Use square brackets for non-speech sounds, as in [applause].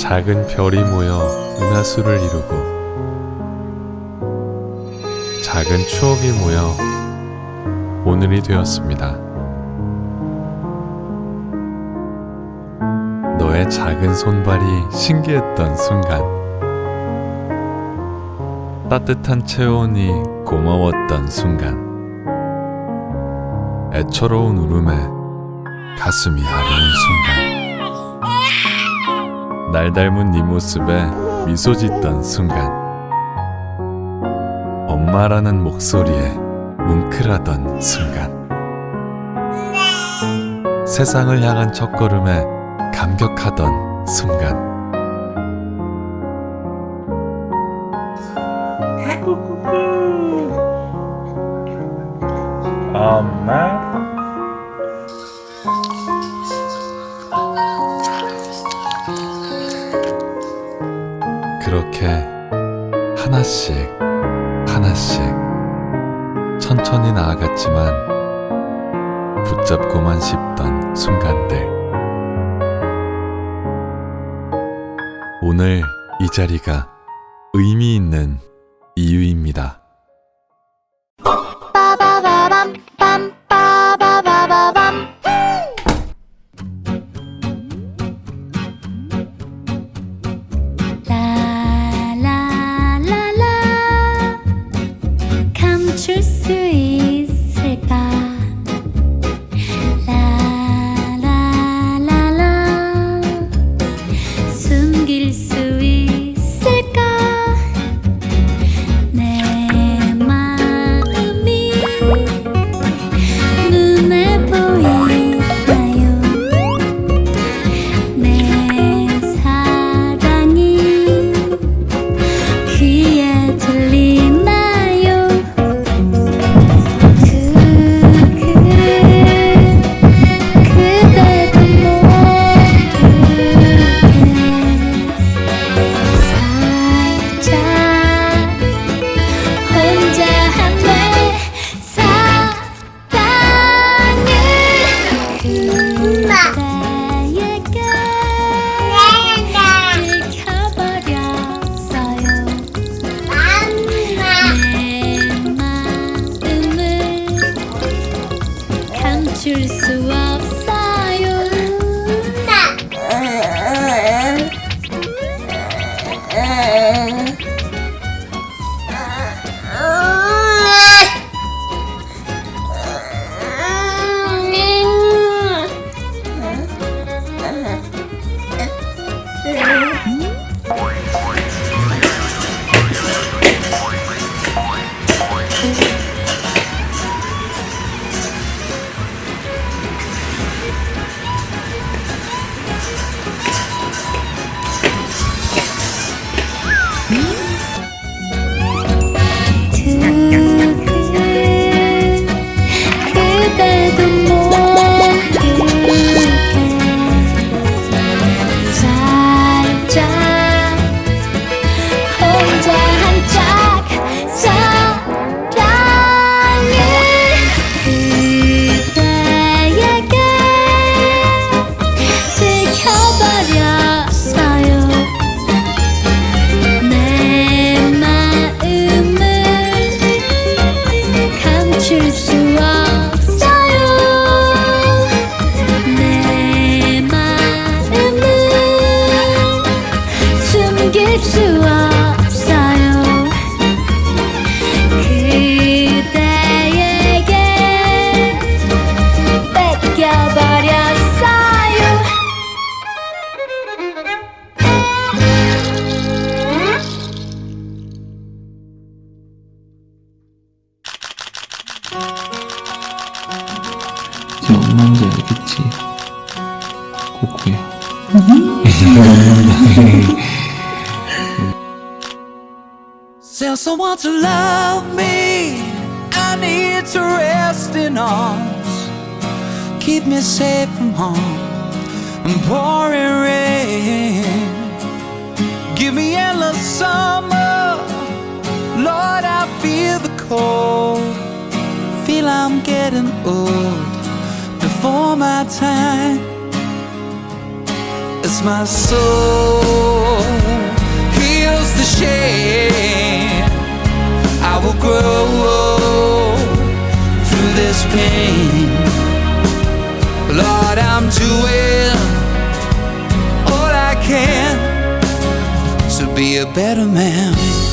작은 별이 모여 은하수를 이루고 작은 추억이 모여 오늘이 되었습니다. 너의 작은 손발이 신기했던 순간 따뜻한 체온이 고마웠던 순간 애처로운 울음에 가슴이 아려운 순간 날 닮은 네 모습에 미소 짓던 순간 엄마라는 목소리에 뭉클하던 순간 세상을 향한 첫걸음에 감격하던 순간. 엄마 그렇게 하나씩 하나씩 천천히 나아갔지만 붙잡고만 싶던 순간들 오늘 이 자리가 의미 있는 이유입니다. 감출 숨길 수 없어요 그대에게 뺏겨버렸어요 이제 엄마인지 알겠지? 코코야. [laughs] Tell someone to love me. I need to rest in arms. Keep me safe from harm and pouring rain. Give me endless summer. Lord, I feel the cold. Feel I'm getting old before my time. It's my soul heals the shame. Doing all I can to be a better man.